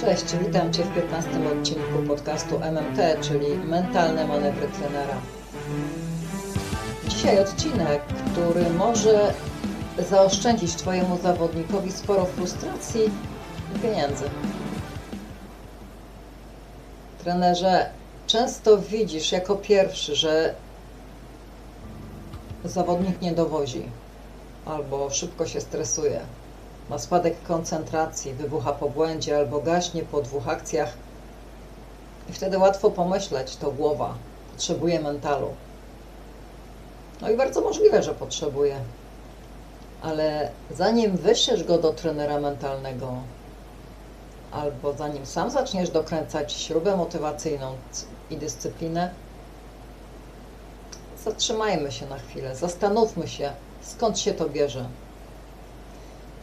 Cześć, witam Cię w 15 odcinku podcastu MMT, czyli Mentalne Manewry Trenera. Dzisiaj odcinek, który może zaoszczędzić Twojemu zawodnikowi sporo frustracji i pieniędzy. Trenerze, często widzisz jako pierwszy, że zawodnik nie dowozi albo szybko się stresuje ma spadek koncentracji, wybucha po błędzie albo gaśnie po dwóch akcjach. I wtedy łatwo pomyśleć, to głowa potrzebuje mentalu. No i bardzo możliwe, że potrzebuje. Ale zanim wyślesz go do trenera mentalnego, albo zanim sam zaczniesz dokręcać śrubę motywacyjną i dyscyplinę, zatrzymajmy się na chwilę, zastanówmy się, skąd się to bierze.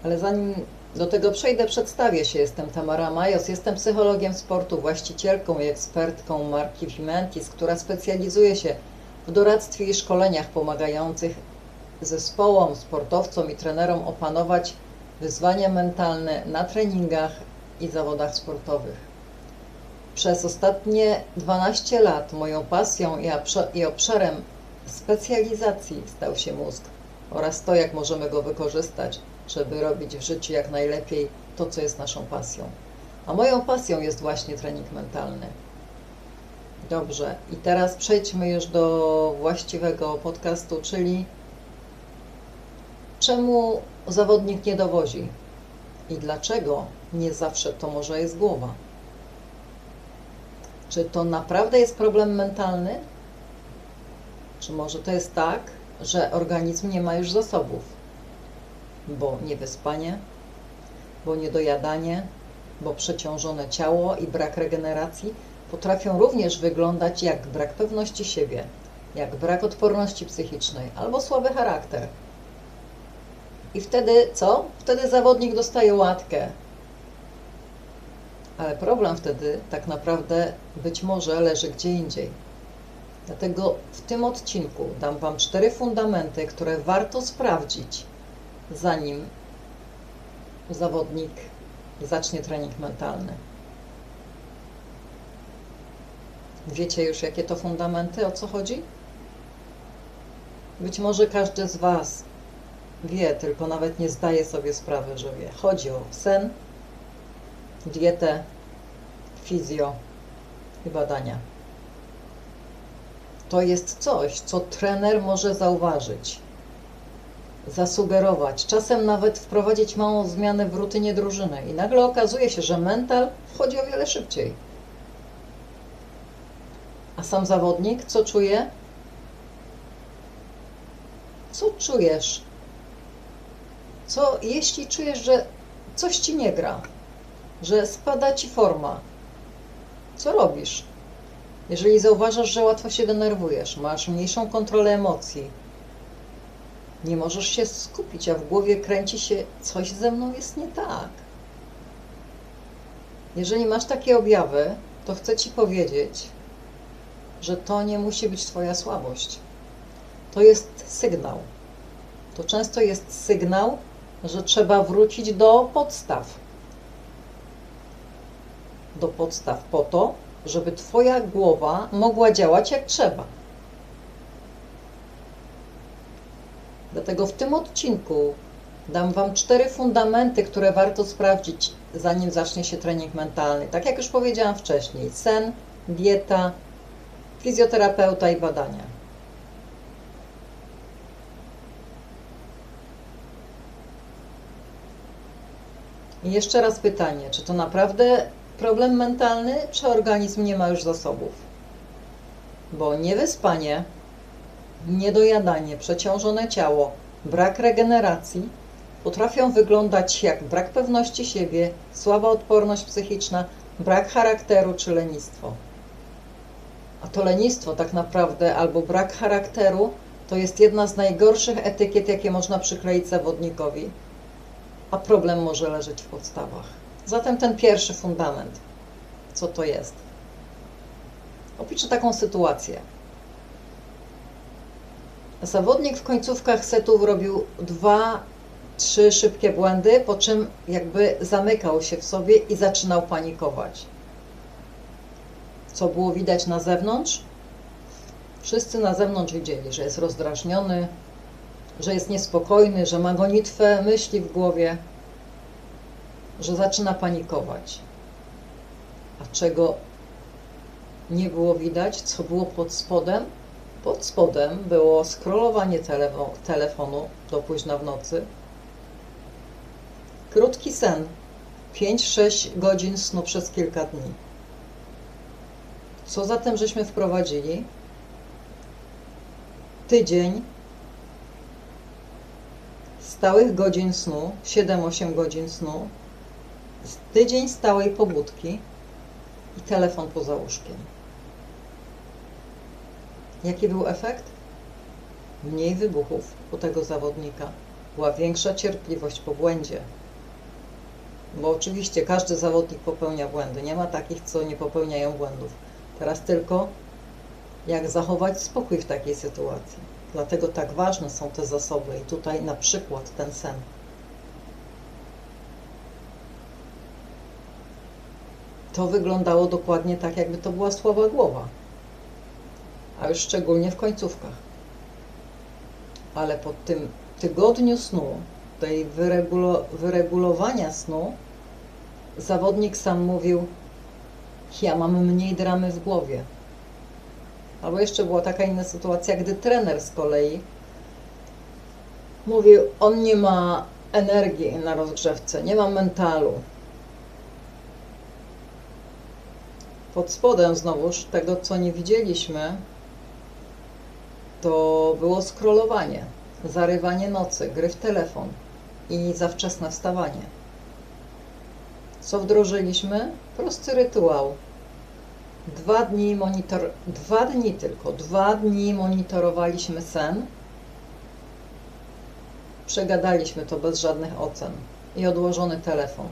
Ale zanim do tego przejdę, przedstawię się. Jestem Tamara Majos, jestem psychologiem sportu, właścicielką i ekspertką marki Vimentis, która specjalizuje się doradztwie i szkoleniach pomagających zespołom, sportowcom i trenerom opanować wyzwania mentalne na treningach i zawodach sportowych. Przez ostatnie 12 lat moją pasją i obszarem specjalizacji stał się mózg oraz to, jak możemy go wykorzystać żeby robić w życiu jak najlepiej to, co jest naszą pasją. A moją pasją jest właśnie trening mentalny. Dobrze, i teraz przejdźmy już do właściwego podcastu, czyli czemu zawodnik nie dowozi i dlaczego nie zawsze to może jest głowa. Czy to naprawdę jest problem mentalny? Czy może to jest tak, że organizm nie ma już zasobów? bo niewyspanie, bo niedojadanie, bo przeciążone ciało i brak regeneracji potrafią również wyglądać jak brak pewności siebie, jak brak odporności psychicznej albo słaby charakter. I wtedy co? Wtedy zawodnik dostaje łatkę. Ale problem wtedy tak naprawdę być może leży gdzie indziej. Dlatego w tym odcinku dam Wam cztery fundamenty, które warto sprawdzić, zanim zawodnik zacznie trening mentalny. Wiecie już, jakie to fundamenty, o co chodzi? Być może każdy z Was wie, tylko nawet nie zdaje sobie sprawy, że wie. Chodzi o sen, dietę, fizjo i badania. To jest coś, co trener może zauważyć zasugerować, czasem nawet wprowadzić małą zmianę w rutynie drużyny i nagle okazuje się, że mental wchodzi o wiele szybciej. A sam zawodnik co czuje? Co czujesz? Co jeśli czujesz, że coś ci nie gra, że spada ci forma? Co robisz? Jeżeli zauważasz, że łatwo się denerwujesz, masz mniejszą kontrolę emocji, nie możesz się skupić, a w głowie kręci się, coś ze mną jest nie tak. Jeżeli masz takie objawy, to chcę Ci powiedzieć, że to nie musi być Twoja słabość. To jest sygnał. To często jest sygnał, że trzeba wrócić do podstaw. Do podstaw po to, żeby Twoja głowa mogła działać jak trzeba. Dlatego w tym odcinku dam Wam cztery fundamenty, które warto sprawdzić, zanim zacznie się trening mentalny. Tak jak już powiedziałam wcześniej: sen, dieta, fizjoterapeuta i badania. I jeszcze raz pytanie: czy to naprawdę problem mentalny, czy organizm nie ma już zasobów? Bo niewyspanie niedojadanie, przeciążone ciało, brak regeneracji potrafią wyglądać jak brak pewności siebie, słaba odporność psychiczna, brak charakteru czy lenistwo. A to lenistwo tak naprawdę albo brak charakteru to jest jedna z najgorszych etykiet, jakie można przykleić zawodnikowi, a problem może leżeć w podstawach. Zatem ten pierwszy fundament, co to jest? Opiszę taką sytuację. Zawodnik w końcówkach setów robił dwa, trzy szybkie błędy, po czym jakby zamykał się w sobie i zaczynał panikować. Co było widać na zewnątrz? Wszyscy na zewnątrz widzieli, że jest rozdrażniony, że jest niespokojny, że ma gonitwę myśli w głowie, że zaczyna panikować. A czego nie było widać, co było pod spodem? Pod spodem było scrollowanie telefo- telefonu do późna w nocy, krótki sen, 5-6 godzin snu przez kilka dni. Co zatem żeśmy wprowadzili? Tydzień stałych godzin snu, 7-8 godzin snu, tydzień stałej pobudki i telefon poza łóżkiem. Jaki był efekt? Mniej wybuchów u tego zawodnika, była większa cierpliwość po błędzie. Bo oczywiście każdy zawodnik popełnia błędy. Nie ma takich, co nie popełniają błędów. Teraz tylko jak zachować spokój w takiej sytuacji. Dlatego tak ważne są te zasoby i tutaj na przykład ten sen. To wyglądało dokładnie tak, jakby to była słaba głowa, a już szczególnie w końcówkach. Ale po tym tygodniu snu, tej wyregulo- wyregulowania snu, zawodnik sam mówił: Ja mam mniej dramy w głowie. Albo jeszcze była taka inna sytuacja, gdy trener z kolei mówił, on nie ma energii na rozgrzewce, nie ma mentalu. Pod spodem znowuż tego, co nie widzieliśmy, to było scrollowanie, zarywanie nocy, gry w telefon i za wczesne wstawanie. Co wdrożyliśmy? Prosty rytuał. Dwa dni monitor, dwa dni tylko, dwa dni monitorowaliśmy sen. Przegadaliśmy to bez żadnych ocen i odłożony telefon.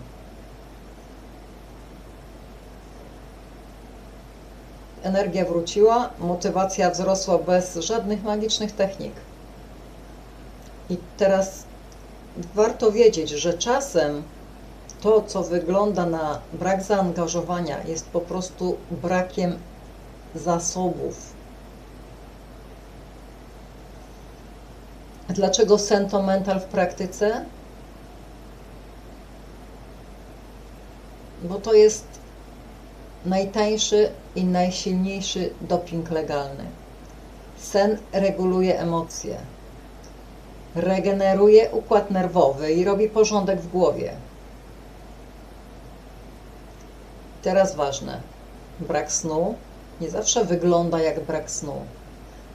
Energia wróciła, motywacja wzrosła bez żadnych magicznych technik. I teraz warto wiedzieć, że czasem to, co wygląda na brak zaangażowania, jest po prostu brakiem zasobów. Dlaczego sen to mental w praktyce? Bo to jest najtańszy i najsilniejszy doping legalny. Sen reguluje emocje, regeneruje układ nerwowy i robi porządek w głowie. Teraz ważne. Brak snu nie zawsze wygląda jak brak snu.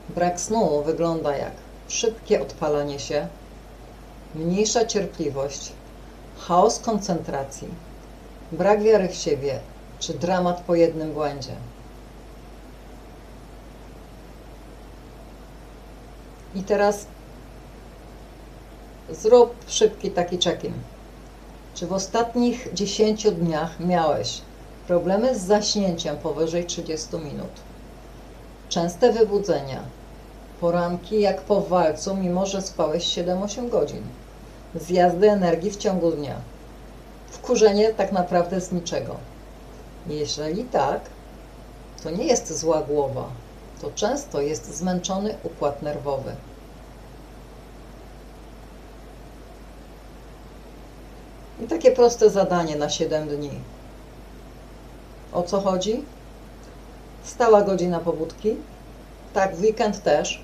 Brak snu wygląda jak szybkie odpalanie się, mniejsza cierpliwość, chaos koncentracji, brak wiary w siebie czy dramat po jednym błędzie. I teraz zrób szybki taki check-in. Czy w ostatnich 10 dniach miałeś problemy z zaśnięciem powyżej 30 minut? Częste wybudzenia, poranki jak po walcu, mimo że spałeś 7-8 godzin, zjazdy energii w ciągu dnia, wkurzenie tak naprawdę z niczego. Jeżeli tak, to nie jest zła głowa, to często jest zmęczony układ nerwowy. I takie proste zadanie na 7 dni. O co chodzi? Stała godzina pobudki. Tak, w weekend też.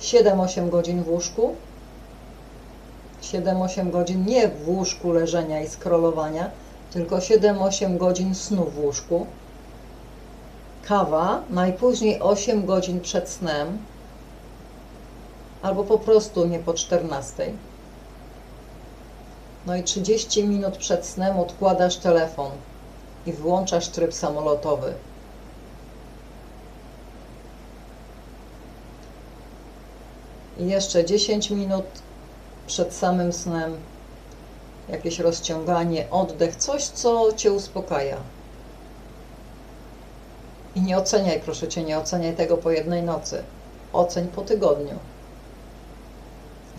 7-8 godzin w łóżku. 7-8 godzin nie w łóżku leżenia i scrollowania, tylko 7-8 godzin snu w łóżku. Kawa najpóźniej 8 godzin przed snem, albo po prostu nie po 14. No i 30 minut przed snem odkładasz telefon i wyłączasz tryb samolotowy. I jeszcze 10 minut przed samym snem, jakieś rozciąganie, oddech, coś, co Cię uspokaja. I nie oceniaj, proszę Cię, nie oceniaj tego po jednej nocy. Oceń po tygodniu.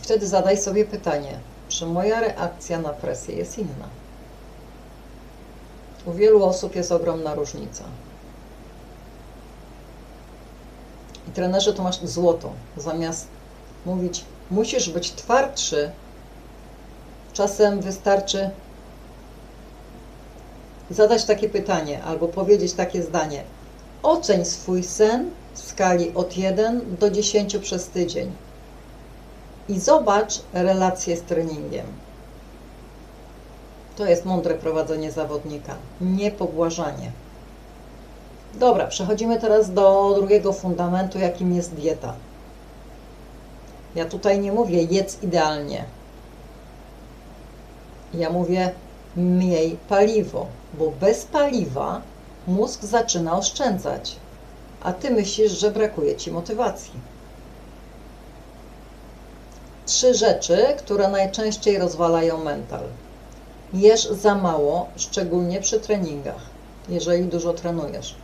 Wtedy zadaj sobie pytanie, czy moja reakcja na presję jest inna. U wielu osób jest ogromna różnica. I trenerze to masz złoto. Zamiast mówić, musisz być twardszy, czasem wystarczy zadać takie pytanie albo powiedzieć takie zdanie. Oceń swój sen w skali od 1 do 10 przez tydzień i zobacz relację z treningiem. To jest mądre prowadzenie zawodnika, nie pobłażanie. Dobra, przechodzimy teraz do drugiego fundamentu, jakim jest dieta. Ja tutaj nie mówię jedz idealnie. Ja mówię miej paliwo, bo bez paliwa mózg zaczyna oszczędzać, a ty myślisz, że brakuje ci motywacji. Trzy rzeczy, które najczęściej rozwalają mental. Jesz za mało, szczególnie przy treningach, jeżeli dużo trenujesz.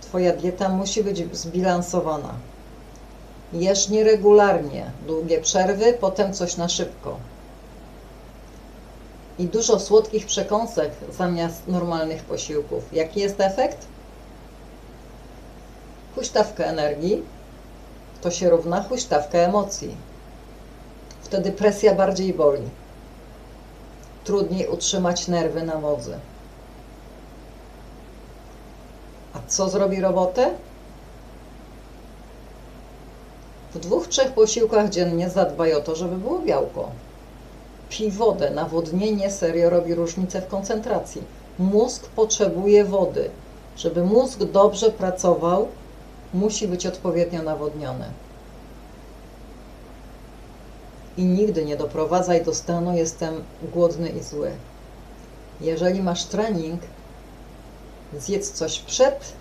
Twoja dieta musi być zbilansowana. Jesz nieregularnie, długie przerwy, potem coś na szybko. I dużo słodkich przekąsek zamiast normalnych posiłków. Jaki jest efekt? Huśtawka energii to się równa huśtawka emocji. Wtedy presja bardziej boli. Trudniej utrzymać nerwy na wodzy. A co zrobi robotę? W dwóch, trzech posiłkach dziennie zadbaj o to, żeby było białko. Pij wodę. Nawodnienie serio robi różnicę w koncentracji. Mózg potrzebuje wody. Żeby mózg dobrze pracował, musi być odpowiednio nawodniony. I nigdy nie doprowadzaj do stanu jestem głodny i zły. Jeżeli masz trening, zjedz coś przed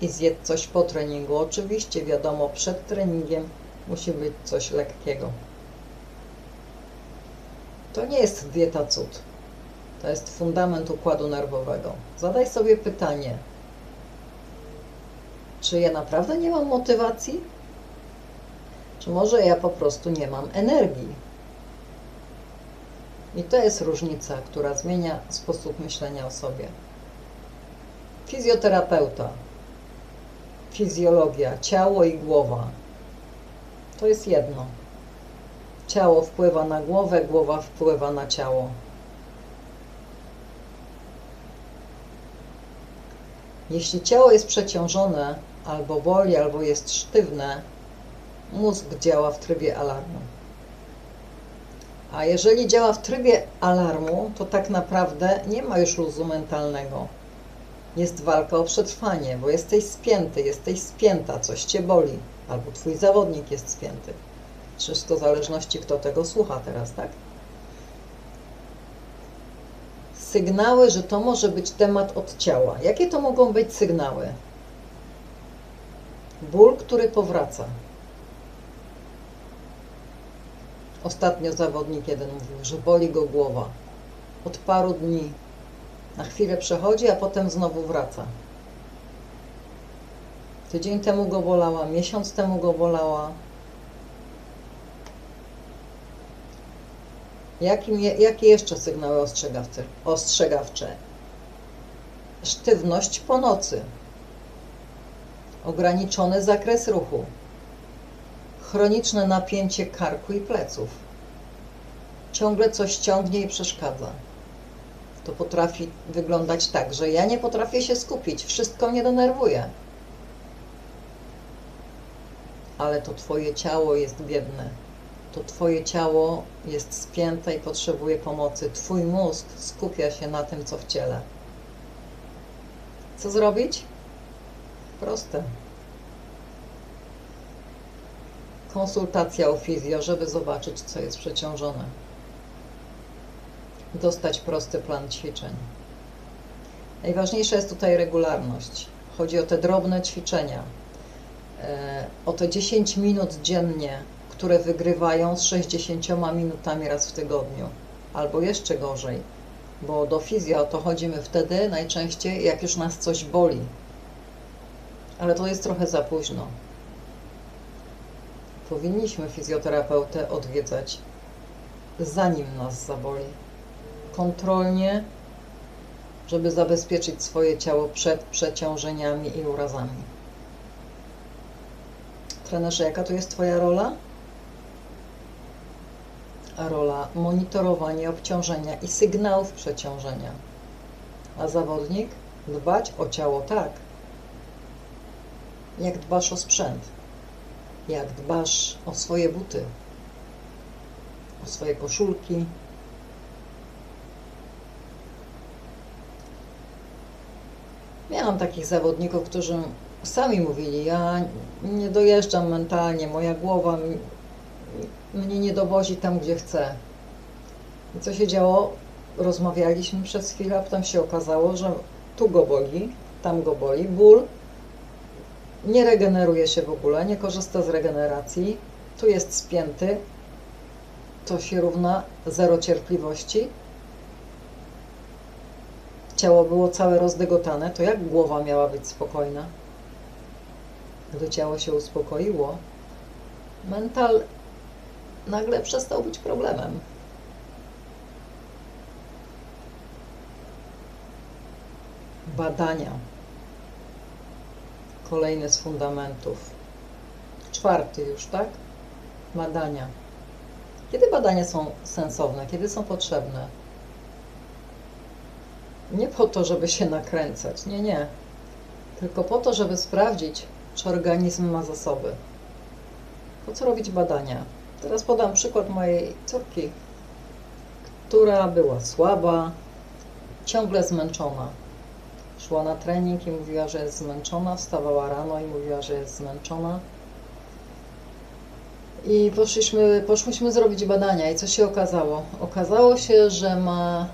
i zjedz coś po treningu. Oczywiście, wiadomo, przed treningiem musi być coś lekkiego. To nie jest dieta cud. To jest fundament układu nerwowego. Zadaj sobie pytanie, czy ja naprawdę nie mam motywacji? Czy może ja po prostu nie mam energii? I to jest różnica, która zmienia sposób myślenia o sobie. Fizjoterapeuta, fizjologia, ciało i głowa to jest jedno. Ciało wpływa na głowę, głowa wpływa na ciało. Jeśli ciało jest przeciążone, albo boli, albo jest sztywne, mózg działa w trybie alarmu. A jeżeli działa w trybie alarmu, to tak naprawdę nie ma już luzu mentalnego. Jest walka o przetrwanie, bo jesteś spięty, jesteś spięta, coś cię boli, albo twój zawodnik jest spięty. Wszystko w zależności, kto tego słucha teraz, tak? Sygnały, że to może być temat od ciała. Jakie to mogą być sygnały? Ból, który powraca. Ostatnio zawodnik jeden mówił, że boli go głowa. Od paru dni. Na chwilę przechodzi, a potem znowu wraca. Tydzień temu go bolała, miesiąc temu go bolała. Jakim, jakie jeszcze sygnały ostrzegawcze? ostrzegawcze? Sztywność po nocy. Ograniczony zakres ruchu chroniczne napięcie karku i pleców. Ciągle coś ciągnie i przeszkadza. To potrafi wyglądać tak, że ja nie potrafię się skupić, wszystko mnie denerwuje. Ale to Twoje ciało jest biedne. To Twoje ciało jest spięte i potrzebuje pomocy. Twój mózg skupia się na tym, co w ciele. Co zrobić? Proste. Konsultacja o fizjo, żeby zobaczyć, co jest przeciążone. Dostać prosty plan ćwiczeń. Najważniejsza jest tutaj regularność. Chodzi o te drobne ćwiczenia, e, o te 10 minut dziennie, które wygrywają z 60 minutami raz w tygodniu, albo jeszcze gorzej, bo do fizjo to chodzimy wtedy najczęściej, jak już nas coś boli. Ale to jest trochę za późno. Powinniśmy fizjoterapeutę odwiedzać, zanim nas zaboli. Kontrolnie, żeby zabezpieczyć swoje ciało przed przeciążeniami i urazami. Trenerze, jaka to jest Twoja rola? A rola monitorowanie obciążenia i sygnałów przeciążenia. A zawodnik dbać o ciało tak, jak dbasz o sprzęt, jak dbasz o swoje buty, o swoje koszulki. Miałam takich zawodników, którzy sami mówili, ja nie dojeżdżam mentalnie, moja głowa mnie nie dowozi tam, gdzie chcę. I co się działo? Rozmawialiśmy przez chwilę, a potem się okazało, że tu go boli, tam go boli, ból, nie regeneruje się w ogóle, nie korzysta z regeneracji, tu jest spięty, to się równa zero cierpliwości. Ciało było całe rozdygotane, to jak głowa miała być spokojna? Gdy ciało się uspokoiło, mental nagle przestał być problemem. Badania. Kolejny z fundamentów. Czwarty już, tak? Badania. Kiedy badania są sensowne? Kiedy są potrzebne? Nie po to, żeby się nakręcać. Nie, nie. Tylko po to, żeby sprawdzić, czy organizm ma zasoby. Po co robić badania? Teraz podam przykład mojej córki, która była słaba, ciągle zmęczona. Szła na trening i mówiła, że jest zmęczona, wstawała rano i mówiła, że jest zmęczona. I poszliśmy, poszłyśmy zrobić badania i co się okazało? Okazało się, że ma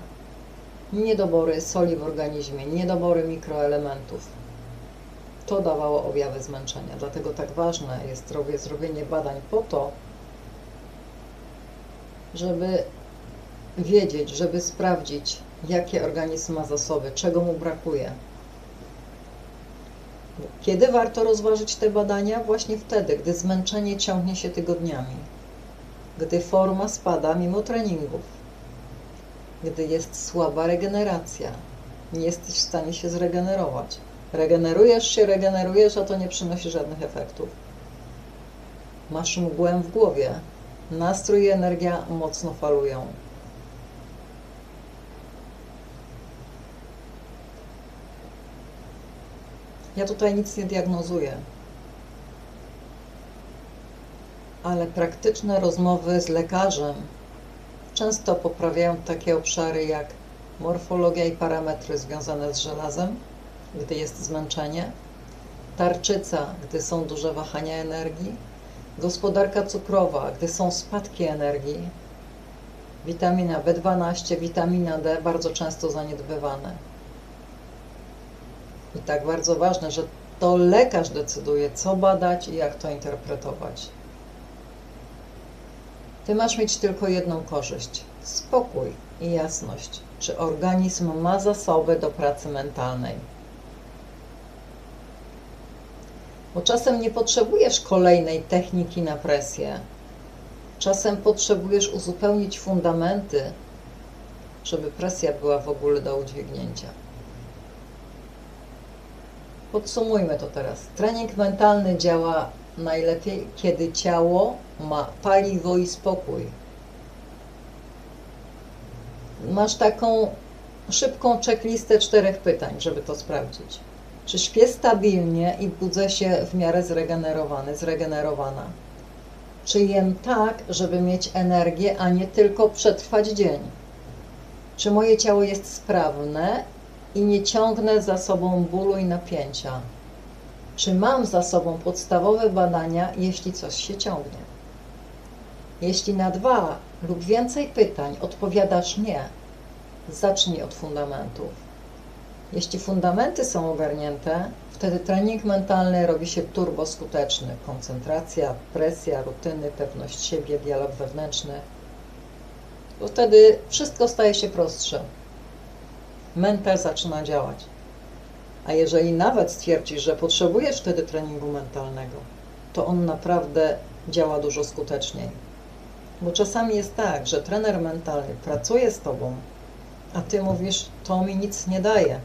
niedobory soli w organizmie, niedobory mikroelementów. To dawało objawy zmęczenia, dlatego tak ważne jest zrobienie badań po to, żeby wiedzieć, żeby sprawdzić, jakie organizm ma zasoby, czego mu brakuje. Kiedy warto rozważyć te badania? Właśnie wtedy, gdy zmęczenie ciągnie się tygodniami, gdy forma spada mimo treningów, gdy jest słaba regeneracja, nie jesteś w stanie się zregenerować. Regenerujesz się, regenerujesz, a to nie przynosi żadnych efektów. Masz mgłę w głowie, nastrój i energia mocno falują. Ja tutaj nic nie diagnozuję, ale praktyczne rozmowy z lekarzem często poprawiają takie obszary jak morfologia i parametry związane z żelazem, gdy jest zmęczenie, tarczyca, gdy są duże wahania energii, gospodarka cukrowa, gdy są spadki energii, witamina B12, witamina D bardzo często zaniedbywane. I tak bardzo ważne, że to lekarz decyduje, co badać i jak to interpretować. Ty masz mieć tylko jedną korzyść: spokój i jasność, czy organizm ma zasoby do pracy mentalnej. Bo czasem nie potrzebujesz kolejnej techniki na presję. Czasem potrzebujesz uzupełnić fundamenty, żeby presja była w ogóle do udźwignięcia. Podsumujmy to teraz. Trening mentalny działa najlepiej, kiedy ciało ma paliwo i spokój. Masz taką szybką checklistę czterech pytań, żeby to sprawdzić. Czy śpię stabilnie i budzę się w miarę zregenerowany, zregenerowana? Czy jem tak, żeby mieć energię, a nie tylko przetrwać dzień? Czy moje ciało jest sprawne i nie ciągnę za sobą bólu i napięcia? Czy mam za sobą podstawowe badania, jeśli coś się ciągnie? Jeśli na dwa lub więcej pytań odpowiadasz nie, zacznij od fundamentów. Jeśli fundamenty są ogarnięte, wtedy trening mentalny robi się turbo skuteczny. Koncentracja, presja, rutyny, pewność siebie, dialog wewnętrzny. Wtedy wszystko staje się prostsze. Mental zaczyna działać. A jeżeli nawet stwierdzisz, że potrzebujesz wtedy treningu mentalnego, to on naprawdę działa dużo skuteczniej. Bo czasami jest tak, że trener mentalny pracuje z tobą, a ty mówisz, to mi nic nie daje.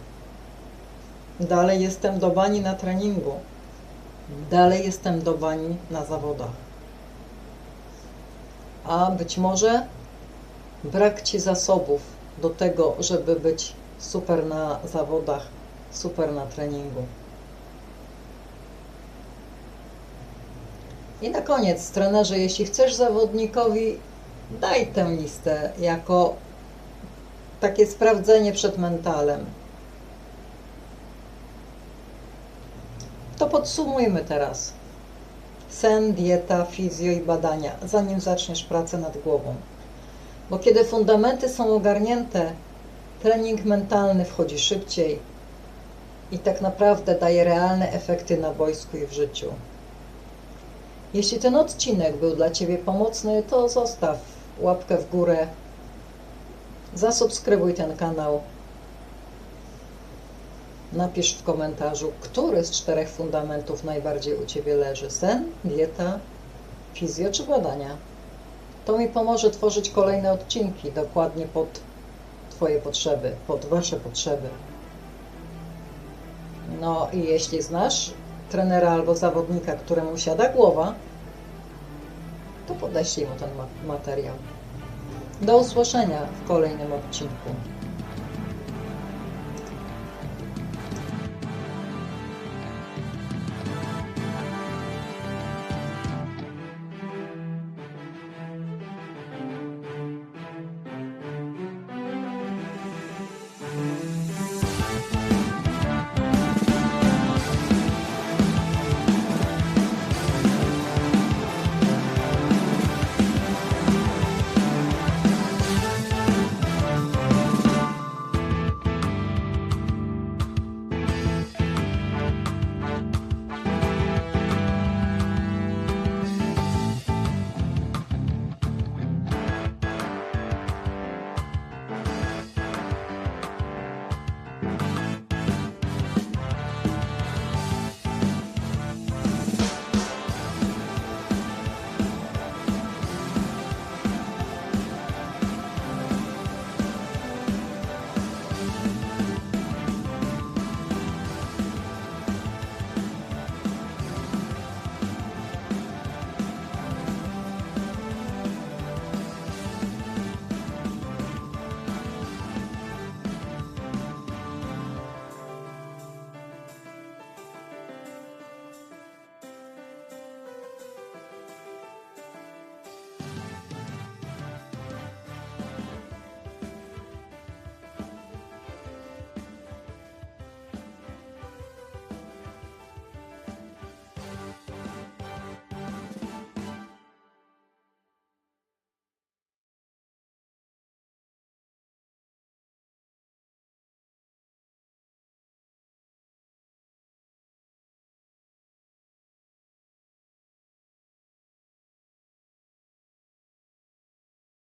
Dalej jestem do bani na treningu. Dalej jestem do bani na zawodach. A być może brak ci zasobów do tego, żeby być super na zawodach, super na treningu. I na koniec, trenerze, jeśli chcesz zawodnikowi, daj tę listę jako takie sprawdzenie przed mentalem. To podsumujmy teraz. Sen, dieta, fizjo i badania, zanim zaczniesz pracę nad głową. Bo kiedy fundamenty są ogarnięte, trening mentalny wchodzi szybciej i tak naprawdę daje realne efekty na boisku i w życiu. Jeśli ten odcinek był dla Ciebie pomocny, to zostaw łapkę w górę, zasubskrybuj ten kanał, napisz w komentarzu, który z czterech fundamentów najbardziej u Ciebie leży: sen, dieta, fizjo czy badania. To mi pomoże tworzyć kolejne odcinki dokładnie pod Twoje potrzeby, pod Wasze potrzeby. No i jeśli znasz trenera albo zawodnika, któremu siada głowa, to podeślij mu ten ma- materiał. Do usłyszenia w kolejnym odcinku.